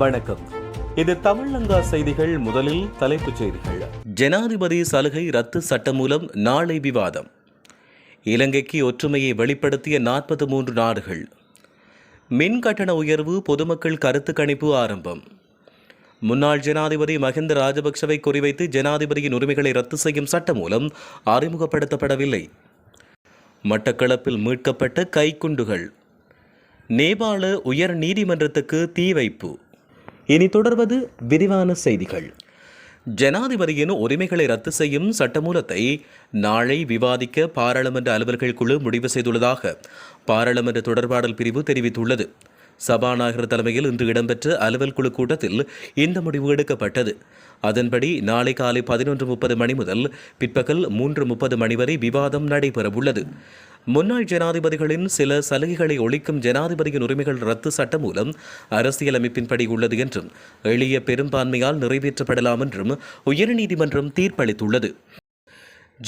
வணக்கம். இது தமிழங்கா செய்திகள் முதலில் தலைப்புச் செய்திகள். ஜனாதிபதி சலுகை ரத்து சட்டம் மூலம் நாளை விவாதம். இலங்கைக்கு ஒற்றுமையை வெளிப்படுத்திய நாற்பத்தி மூன்று நாடுகள். மின் கட்டண உயர்வு பொதுமக்கள் கருத்து கணிப்பு ஆரம்பம். முன்னாள் ஜனாதிபதி மஹிந்த ராஜபக்சவை குறிவைத்து ஜனாதிபதியின் உரிமைகளை ரத்து செய்யும் சட்டம் மூலம் அறிமுகப்படுத்தப்படவில்லை. மட்டக்களப்பில் மீட்கப்பட்ட கைக்குண்டுகள். நேபாள உயர் நீதிமன்றத்துக்கு தீ வைப்பு. இனி தொடர்வது விரிவான செய்திகள். ஜனாதிபதியின் உரிமைகளை ரத்து செய்யும் சட்டமூலத்தை நாளை விவாதிக்க பாராளுமன்ற அலுவல்கள் குழு முடிவு செய்துள்ளதாக பாராளுமன்ற தொடர்பாடல் பிரிவு தெரிவித்துள்ளது. சபாநாயகர் தலைமையில் இன்று இடம்பெற்ற அலுவல் குழு கூட்டத்தில் இந்த முடிவு எடுக்கப்பட்டது. அதன்படி நாளை காலை பதினொன்று முப்பது மணி முதல் பிற்பகல் மூன்று முப்பது மணி வரை விவாதம் நடைபெறவுள்ளது. முன்னாள் ஜனாதிபதிகளின் சில சலுகைகளை ஒழிக்கும் ஜனாதிபதியின் உரிமைகள் ரத்து சட்டம் மூலம் அரசியலமைப்பின்படி உள்ளது என்றும் எளிய பெரும்பான்மையால் நிறைவேற்றப்படலாம் என்றும் உயர்நீதிமன்றம் தீர்ப்பளித்துள்ளது.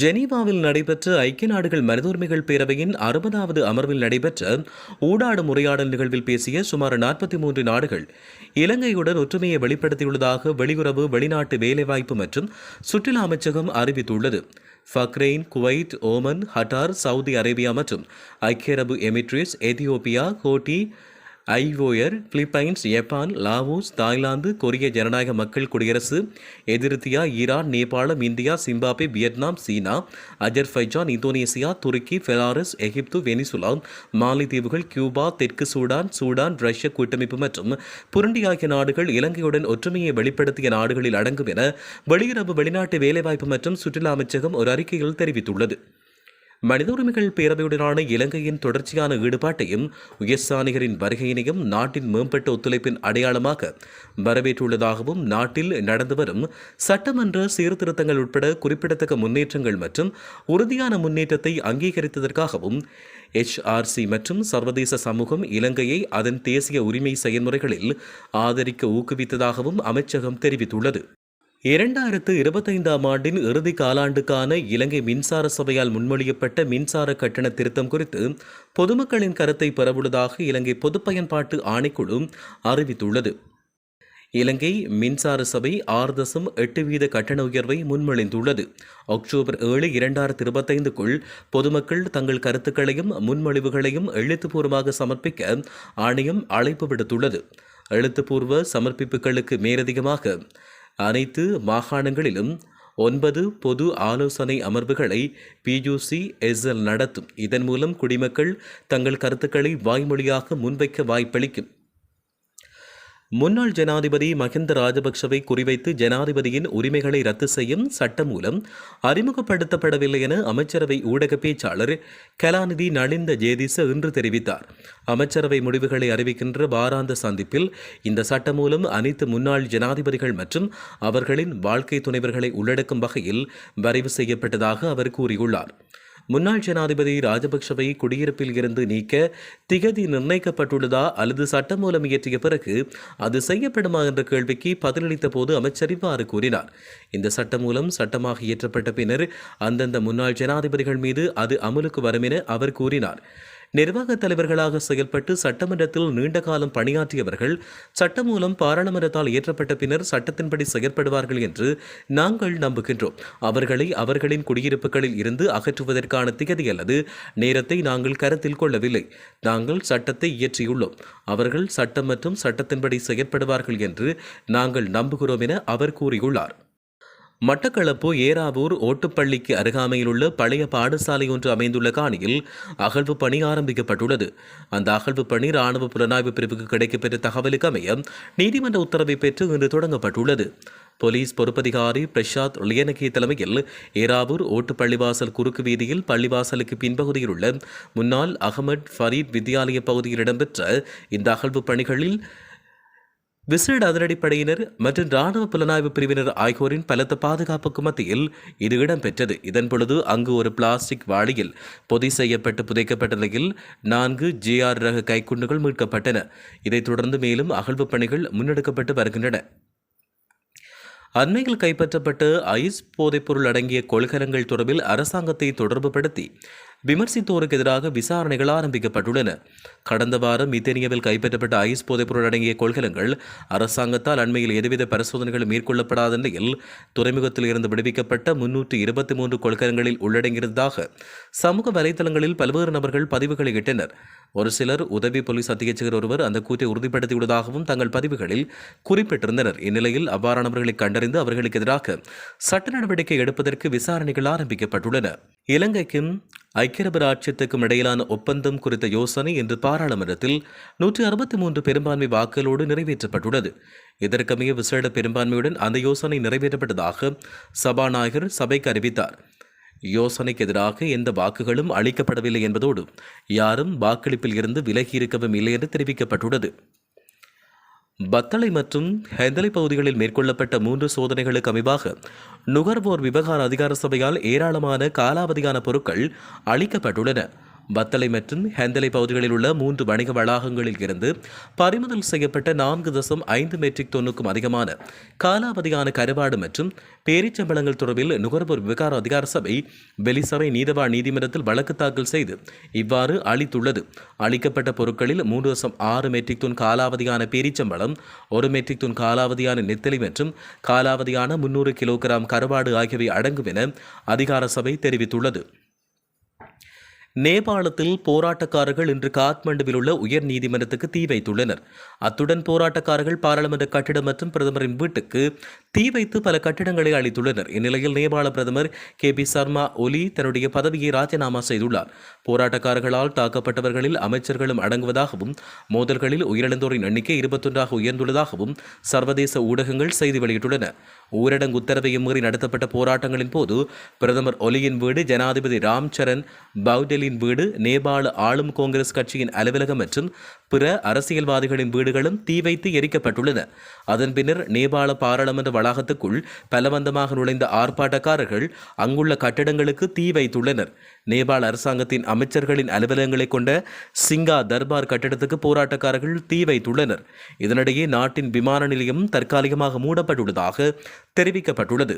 ஜெனீவாவில் நடைபெற்ற ஐக்கிய நாடுகள் மனித பேரவையின் அறுபதாவது அமர்வில் நடைபெற்ற ஊடாடும் உரையாடல் நிகழ்வில் பேசிய சுமார் நாற்பத்தி மூன்று நாடுகள் இலங்கையுடன் ஒற்றுமையை வெளிப்படுத்தியுள்ளதாக வெளியுறவு வெளிநாட்டு வேலைவாய்ப்பு மற்றும் சுற்றுலா அமைச்சகம் அறிவித்துள்ளது. Bahrain Kuwait Oman Qatar Saudi Arabia மற்றும் ஐக்கிய அரபு Emirates Ethiopia Cote d'Ivoire Philippines Japan Laos Thailand கொரிய ஜனநாயக மக்கள் குடியரசு எதிர்த்தியா ஈரான் நேபாளம் இந்தியா சிம்பாப்வே வியட்நாம் சீனா அஜர்பைஜான் இந்தோனேசியா துருக்கி பெலாரஸ் எகிப்து வெனிசுலா மாலித்தீவுகள் கியூபா தெற்கு சூடான் சூடான் ரஷ்ய கூட்டமைப்பு மற்றும் புருண்டி ஆகிய நாடுகள் இலங்கையுடன் ஒற்றுமையை வெளிப்படுத்திய நாடுகளில் அடங்கும் என வெளியுறவு வெளிநாட்டு வேலைவாய்ப்பு மற்றும் சுற்றுலா அமைச்சகம் ஒரு அறிக்கையில் தெரிவித்துள்ளது. மனித உரிமைகள் பேரவையுடனான இலங்கையின் தொடர்ச்சியான ஈடுபாட்டையும் உயர்சானிகரின் வருகையினையும் நாட்டின் மேம்பட்ட ஒத்துழைப்பின் அடையாளமாக வரவேற்றுள்ளதாகவும் நாட்டில் நடந்து வரும் சட்டமன்ற சீர்திருத்தங்கள் உட்பட குறிப்பிடத்தக்க முன்னேற்றங்கள் மற்றும் உறுதியான முன்னேற்றத்தை அங்கீகரித்ததற்காகவும் எச்ஆர்சி மற்றும் சர்வதேச சமூகம் இலங்கையை அதன் தேசிய உரிமை செயல்முறைகளில் ஆதரிக்க ஊக்குவித்ததாகவும் அமைச்சகம் தெரிவித்துள்ளது. இரண்டாயிரத்து இருபத்தைந்தாம் ஆண்டின் இறுதி காலாண்டுக்கான இலங்கை மின்சார சபையால் முன்மொழியப்பட்ட மின்சார கட்டண திருத்தம் குறித்து பொதுமக்களின் கருத்தை பெறவுள்ளதாக இலங்கை பொது பயன்பாட்டு ஆணைக்குழு அறிவித்துள்ளது. இலங்கை மின்சார சபை ஆறு தசம் எட்டு வீத கட்டண உயர்வை முன்மொழிந்துள்ளது. அக்டோபர் ஏழு இரண்டாயிரத்து இருபத்தைந்துக்குள் பொதுமக்கள் தங்கள் கருத்துக்களையும் முன்மொழிவுகளையும் எழுத்துப்பூர்வமாக சமர்ப்பிக்க ஆணையம் அழைப்பு விடுத்துள்ளது. எழுத்துப்பூர்வ சமர்ப்பிப்புகளுக்கு மேலதிகமாக அனைத்து மாகாணங்களிலும் ஒன்பது பொது ஆலோசனை அமர்வுகளை பியூசி எஸ்எல் நடத்தும். இதன் மூலம் குடிமக்கள் தங்கள் கருத்துக்களை வாய்மொழியாக முன்வைக்க வாய்ப்பளிக்கும். முன்னாள் ஜனாதிபதி மஹிந்த ராஜபக்சவை குறிவைத்து ஜனாதிபதியின் உரிமைகளை ரத்து செய்யும் சட்டம் மூலம் அறிமுகப்படுத்தப்படவில்லை என அமைச்சரவை ஊடக பேச்சாளர் கலாநிதி நளிந்த ஜேதிச இன்று தெரிவித்தார். அமைச்சரவை முடிவுகளை அறிவிக்கின்ற வாராந்த சந்திப்பில் இந்த சட்டம் மூலம் அனைத்து முன்னாள் ஜனாதிபதிகள் மற்றும் அவர்களின் வாழ்க்கை துணைவர்களை உள்ளடக்கும் வகையில் வரைவு செய்யப்பட்டதாக அவர் கூறியுள்ளார். முன்னாள் ஜனாதிபதி ராஜபக்ஷவை குடியிருப்பில் இருந்து நீக்க திகதி நிர்ணயிக்கப்பட்டுள்ளதா அல்லது சட்டம் மூலம் இயற்றிய பிறகு அது செய்யப்படுமா என்ற கேள்விக்கு பதிலளித்த போது அமைச்சர் இவ்வாறு கூறினார். இந்த சட்டம் மூலம் சட்டமாக இயற்றப்பட்ட பின்னர் அந்தந்த முன்னாள் ஜனாதிபதிகள் மீது அது அமலுக்கு வரும் என அவர் கூறினார். நிர்வாக தலைவர்களாக செயல்பட்டு சட்டமன்றத்தில் நீண்ட காலம் பணியாற்றியவர்கள் சட்டம் மூலம் பாராளுமன்றத்தால் இயற்றப்பட்ட பின்னர் சட்டத்தின்படி செயற்படுவார்கள் என்று நாங்கள் நம்புகின்றோம். அவர்களை அவர்களின் குடியிருப்புகளில் இருந்து அகற்றுவதற்கான திகதி அல்லது நேரத்தை நாங்கள் கருத்தில் கொள்ளவில்லை. நாங்கள் சட்டத்தை இயற்றியுள்ளோம். அவர்கள் சட்டம் மற்றும் சட்டத்தின்படி செயற்படுவார்கள் என்று நாங்கள் நம்புகிறோம் என அவர் கூறியுள்ளார். மட்டக்களப்பு ஏராவூர் ஓட்டுப்பள்ளிக்கு அருகாமையில் உள்ள பழைய பாடசாலை ஒன்று அமைந்துள்ள காணியில் அகழ்வு பணி ஆரம்பிக்கப்பட்டுள்ளது. அந்த அகழ்வு பணி ராணுவ புலனாய்வு பிரிவுக்கு கிடைக்கப்பெற்ற தகவலுக்கு அமைய நீதிமன்ற உத்தரவை பெற்று இன்று தொடங்கப்பட்டுள்ளது. போலீஸ் பொறுப்பதிகாரி பிரசாத் லியனகி தலைமையில் ஏராவூர் ஓட்டு பள்ளிவாசல் குறுக்கு வீதியில் பள்ளிவாசலுக்கு பின்பகுதியில் உள்ள முன்னாள் அகமட் ஃபரீத் வித்யாலய பகுதியில் இடம்பெற்ற இந்த அகழ்வு பணிகளில் விசேட அதிரடிப்படையினர் மற்றும் ராணுவ புலனாய்வு பிரிவினர் ஆகியோரின் பலத்த பாதுகாப்புக்கு மத்தியில் இது இடம்பெற்றது. இதன் பொழுது அங்கு ஒரு பிளாஸ்டிக் வாளியில் பொதி செய்யப்பட்டு புதைக்கப்பட்ட நிலையில் நான்கு ஜிஆர் ரக கைக்குண்டுகள் மீட்கப்பட்டன. இதைத் தொடர்ந்து மேலும் அகழ்வு பணிகள் முன்னெடுக்கப்பட்டு வருகின்றன. அண்மையில் கைப்பற்றப்பட்ட ஐஸ் போதைப்பொருள் அடங்கிய கொள்கலங்கள் தொடர்பில் அரசாங்கத்தை தொடர்புபடுத்தி விமர்சித்தோருக்கு எதிராக விசாரணைகள் ஆரம்பிக்கப்பட்டுள்ளன. கடந்த வாரம் இத்தேனியாவில் கைப்பற்றப்பட்ட ஐஸ் போதைப்பொருள் அடங்கிய கொள்கலங்கள் அரசாங்கத்தால் அண்மையில் எதுவித பரிசோதனைகள் மேற்கொள்ளப்படாத நிலையில் துறைமுகத்தில் இருந்து விடுவிக்கப்பட்ட முன்னூற்று இருபத்தி மூன்று கொள்கலங்களில் உள்ளடங்கியிருந்ததாக சமூக வலைதளங்களில் பல்வேறு நபர்கள் பதிவுகளை இட்டனர். ஒரு சிலர் உதவி போலீஸ் அத்தியட்சகர் ஒருவர் அந்த கூற்றை உறுதிப்படுத்தியுள்ளதாகவும் தங்கள் பதிவுகளில் குறிப்பிட்டிருந்தனர். இந்நிலையில் அவ்வாறானவர்களை கண்டறிந்து அவர்களுக்கு எதிராக சட்ட நடவடிக்கை எடுப்பதற்கு விசாரணைகள் ஆரம்பிக்கப்பட்டுள்ளன. இலங்கைக்கும் ஐக்கிய அரபு இடையிலான ஒப்பந்தம் குறித்த யோசனை இன்று பாராளுமன்றத்தில் நூற்றி அறுபத்தி மூன்று பெரும்பான்மை வாக்குகளோடு நிறைவேற்றப்பட்டுள்ளது. இதற்கமைய விசேட பெரும்பான்மையுடன் அந்த யோசனை நிறைவேற்றப்பட்டதாக சபாநாயகர் சபைக்கு அறிவித்தார். யோசனைக்கு எதிராக எந்த வாக்குகளும் அளிக்கப்படவில்லை என்பதோடு யாரும் வாக்களிப்பில் இருந்து விலகியிருக்கவும் இல்லை என்று தெரிவிக்கப்பட்டுள்ளது. பத்தளை மற்றும் ஹெந்தலை பகுதிகளில் மேற்கொள்ளப்பட்ட மூன்று சோதனைகளுக்கு அமைவாக நுகர்வோர் விவகார அதிகார சபையால் ஏராளமான காலாவதியான பொருட்கள் அளிக்கப்பட்டுள்ளன. பத்தலை மற்றும் ஹெந்தலை பகுதிகளில் உள்ள மூன்று வணிக வளாகங்களில் இருந்து பறிமுதல் செய்யப்பட்ட நான்கு தசம் ஐந்து மெட்ரிக் தொன்னுக்கும் அதிகமான காலாவதியான கருவாடு மற்றும் பேரிச்சம்பளங்கள் தொடர்பில் நுகர்வோர் விவகார அதிகார சபை வெளிசபை நீதவா நீதிமன்றத்தில் வழக்கு தாக்கல் செய்து இவ்வாறு அளித்துள்ளது. அளிக்கப்பட்ட பொருட்களில் மூன்று தசம் ஆறு மெட்ரிக் தொன் காலாவதியான பேரிச்சம்பளம் ஒரு மெட்ரிக் தொன் காலாவதியான நெத்தலி மற்றும் காலாவதியான முன்னூறு கிலோகிராம் கருவாடு ஆகியவை அடங்கும் என அதிகார சபை தெரிவித்துள்ளது. நேபாளத்தில் போராட்டக்காரர்கள் இன்று காத்மண்டுவில் உள்ள உயர் நீதிமன்றத்துக்கு தீ வைத்துள்ளனர். அத்துடன் போராட்டக்காரர்கள் பாராளுமன்ற கட்டிடம் மற்றும் பிரதமரின் வீட்டுக்கு தீ வைத்து பல கட்டிடங்களை அளித்துள்ளனர். இந்நிலையில் நேபாள பிரதமர் கே பி சர்மா ஒலி தன்னுடைய பதவியை ராஜினாமா செய்துள்ளார். போராட்டக்காரர்களால் தாக்கப்பட்டவர்களில் அமைச்சர்களும் அடங்குவதாகவும் மோதல்களில் உயிரிழந்தோரின் எண்ணிக்கை இருபத்தொன்றாக உயர்ந்துள்ளதாகவும் சர்வதேச ஊடகங்கள் செய்தி வெளியிட்டுள்ளன. ஊரடங்கு உத்தரவையும் மீறி நடத்தப்பட்ட போராட்டங்களின் போது பிரதமர் ஒலியின் வீடு ஜனாதிபதி ராம் சரண் பவுடெலின் வீடு நேபாள ஆளும் காங்கிரஸ் கட்சியின் அலுவலகம் மற்றும் பிற அரசியல்வாதிகளின் வீடுகளும் தீ வைத்து எரிக்கப்பட்டுள்ளன. அதன் பின்னர் நேபாள பாராளுமன்ற வளாகத்துக்குள் பலவந்தமாக நுழைந்த ஆர்ப்பாட்டக்காரர்கள் அங்குள்ள கட்டடங்களுக்கு தீ வைத்துள்ளனர். நேபாள அரசாங்கத்தின் அமைச்சர்களின் அலுவலகங்களை கொண்ட சிங்கா தர்பார் கட்டடத்துக்கு போராட்டக்காரர்கள் தீ வைத்துள்ளனர். இதனிடையே நாட்டின் விமான நிலையம் தற்காலிகமாக மூடப்பட்டுள்ளதாக தெரிவிக்கப்பட்டுள்ளது.